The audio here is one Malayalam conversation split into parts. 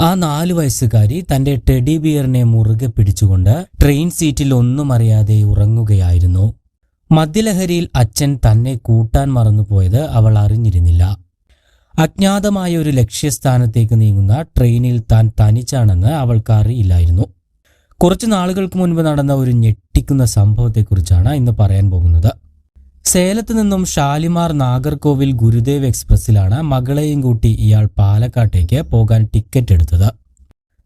ആ നാല് വയസ്സുകാരി തന്റെ ടെഡി ബിയറിനെ മുറുകെ പിടിച്ചുകൊണ്ട് ട്രെയിൻ സീറ്റിൽ ഒന്നും അറിയാതെ ഉറങ്ങുകയായിരുന്നു. മദ്യലഹരിയിൽ അച്ഛൻ തന്നെ കൂട്ടാൻ മറന്നുപോയത് അവൾ അറിഞ്ഞിരുന്നില്ല. അജ്ഞാതമായ ഒരു ലക്ഷ്യസ്ഥാനത്തേക്ക് നീങ്ങുന്ന ട്രെയിനിൽ താൻ തനിച്ചാണെന്ന് അവൾക്ക് അറിയില്ലായിരുന്നു. കുറച്ചു നാളുകൾക്ക് മുൻപ് നടന്ന ഒരു ഞെട്ടിക്കുന്ന സംഭവത്തെക്കുറിച്ചാണ് ഇന്ന് പറയാൻ പോകുന്നത്. സേലത്ത് നിന്നും ഷാലിമാർ നാഗർകോവിൽ ഗുരുദേവ് എക്സ്പ്രസ്സിലാണ് മകളെയും കൂട്ടി ഇയാൾ പാലക്കാട്ടേക്ക് പോകാൻ ടിക്കറ്റ് എടുത്തത്.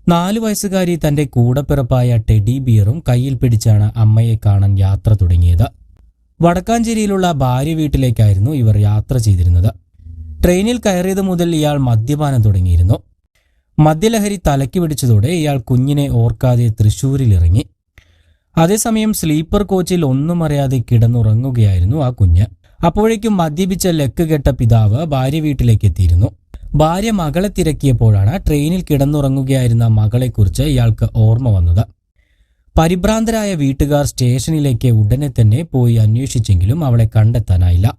നാലു വയസ്സുകാരി തന്റെ കൂടപ്പിറപ്പായ ടെഡി ബിയറും കയ്യിൽ പിടിച്ചാണ് അമ്മയെ കാണാൻ യാത്ര തുടങ്ങിയത്. വടക്കാഞ്ചേരിയിലുള്ള ഭാര്യ വീട്ടിലേക്കായിരുന്നു ഇവർ യാത്ര ചെയ്തിരുന്നത്. ട്രെയിനിൽ കയറിയത് മുതൽ ഇയാൾ മദ്യപാനം തുടങ്ങിയിരുന്നു. മദ്യലഹരി തലയ്ക്ക് പിടിച്ചതോടെ ഇയാൾ കുഞ്ഞിനെ ഓർക്കാതെ തൃശൂരിലിറങ്ങി. അതേസമയം സ്ലീപ്പർ കോച്ചിൽ ഒന്നും അറിയാതെ കിടന്നുറങ്ങുകയായിരുന്നു ആ കുഞ്ഞ്. അപ്പോഴേക്കും മദ്യപിച്ച ലക്ക് കെട്ട പിതാവ് ഭാര്യ വീട്ടിലേക്ക് എത്തിയിരുന്നു. ഭാര്യ മകളെ തിരക്കിയപ്പോഴാണ് ട്രെയിനിൽ കിടന്നുറങ്ങുകയായിരുന്ന മകളെക്കുറിച്ച് ഇയാൾക്ക് ഓർമ്മ വന്നത്. പരിഭ്രാന്തരായ വീട്ടുകാർ സ്റ്റേഷനിലേക്ക് ഉടനെ തന്നെ പോയി അന്വേഷിച്ചെങ്കിലും അവളെ കണ്ടെത്താനായില്ല.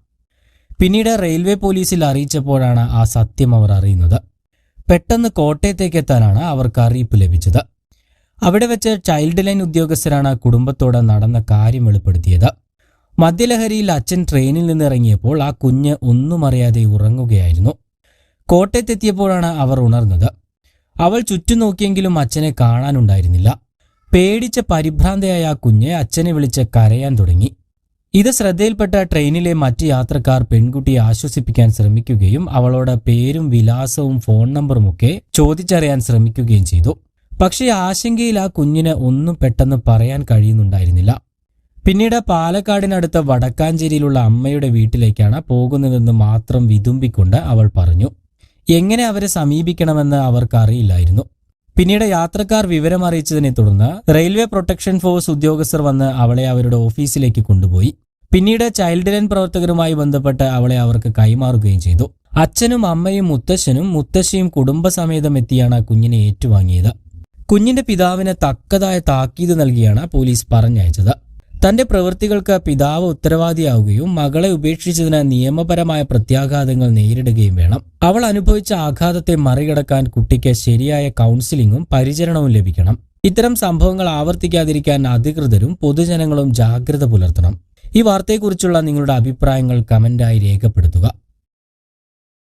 പിന്നീട് റെയിൽവേ പോലീസിൽ അറിയിച്ചപ്പോഴാണ് ആ സത്യം അവർ അറിയുന്നത്. പെട്ടെന്ന് കോട്ടയത്തേക്ക് എത്താനാണ് അവർക്ക് അറിയിപ്പ് ലഭിച്ചത്. അവിടെ വെച്ച് ചൈൽഡ് ലൈൻ ഉദ്യോഗസ്ഥരാണ് കുടുംബത്തോട് നടന്ന കാര്യം വെളിപ്പെടുത്തിയത്. മദ്യലഹരിയിൽ അച്ഛൻ ട്രെയിനിൽ നിന്ന് ഇറങ്ങിയപ്പോൾ ആ കുഞ്ഞ് ഒന്നും അറിയാതെ ഉറങ്ങുകയായിരുന്നു. കോട്ടയത്തെത്തിയപ്പോഴാണ് അവർ ഉണർന്നത്. അവൾ ചുറ്റും നോക്കിയെങ്കിലും അച്ഛനെ കാണാനുണ്ടായിരുന്നില്ല. പേടിച്ച പരിഭ്രാന്തയായ ആ കുഞ്ഞ് അച്ഛനെ വിളിച്ച് കരയാൻ തുടങ്ങി. ഇത് ശ്രദ്ധയിൽപ്പെട്ട ട്രെയിനിലെ മറ്റ് യാത്രക്കാർ പെൺകുട്ടിയെ ആശ്വസിപ്പിക്കാൻ ശ്രമിക്കുകയും അവളോട് പേരും വിലാസവും ഫോൺ നമ്പറുമൊക്കെ ചോദിച്ചറിയാൻ ശ്രമിക്കുകയും ചെയ്തു. പക്ഷേ ആശങ്കയിൽ ആ കുഞ്ഞിന് ഒന്നും പെട്ടെന്ന് പറയാൻ കഴിയുന്നുണ്ടായിരുന്നില്ല. പിന്നീട് പാലക്കാടിനടുത്ത വടക്കാഞ്ചേരിയിലുള്ള അമ്മയുടെ വീട്ടിലേക്കാണ് പോകുന്നതെന്ന് മാത്രം വിതുമ്പിക്കൊണ്ട് അവൾ പറഞ്ഞു. എങ്ങനെ അവരെ സമീപിക്കണമെന്ന് അവർക്കറിയില്ലായിരുന്നു. പിന്നീട് യാത്രക്കാർ വിവരമറിയിച്ചതിനെ തുടർന്ന് റെയിൽവേ പ്രൊട്ടക്ഷൻ ഫോഴ്സ് ഉദ്യോഗസ്ഥർ വന്ന് അവളെ അവരുടെ ഓഫീസിലേക്ക് കൊണ്ടുപോയി. പിന്നീട് ചൈൽഡ് ലൈൻ പ്രവർത്തകരുമായി ബന്ധപ്പെട്ട് അവളെ അവർക്ക് കൈമാറുകയും ചെയ്തു. അച്ഛനും അമ്മയും മുത്തശ്ശനും മുത്തശ്ശിയും കുടുംബസമേതം എത്തിയാണ് കുഞ്ഞിനെ ഏറ്റുവാങ്ങിയത്. കുഞ്ഞിന്റെ പിതാവിന് തക്കതായ താക്കീത് നൽകിയാണ് പോലീസ് പറഞ്ഞയച്ചത്. തന്റെ പ്രവൃത്തികൾക്ക് പിതാവ് ഉത്തരവാദിയാവുകയും മകളെ ഉപേക്ഷിച്ചതിന് നിയമപരമായ പ്രത്യാഘാതങ്ങൾ നേരിടുകയും വേണം. അവൾ അനുഭവിച്ച ആഘാതത്തെ മറികടക്കാൻ കുട്ടിക്ക് ശരിയായ കൗൺസിലിംഗും പരിചരണവും ലഭിക്കണം. ഇത്തരം സംഭവങ്ങൾ ആവർത്തിക്കാതിരിക്കാൻ അധികൃതരും പൊതുജനങ്ങളും ജാഗ്രത പുലർത്തണം. ഈ വാർത്തയെക്കുറിച്ചുള്ള നിങ്ങളുടെ അഭിപ്രായങ്ങൾ കമന്റായി രേഖപ്പെടുത്തുക.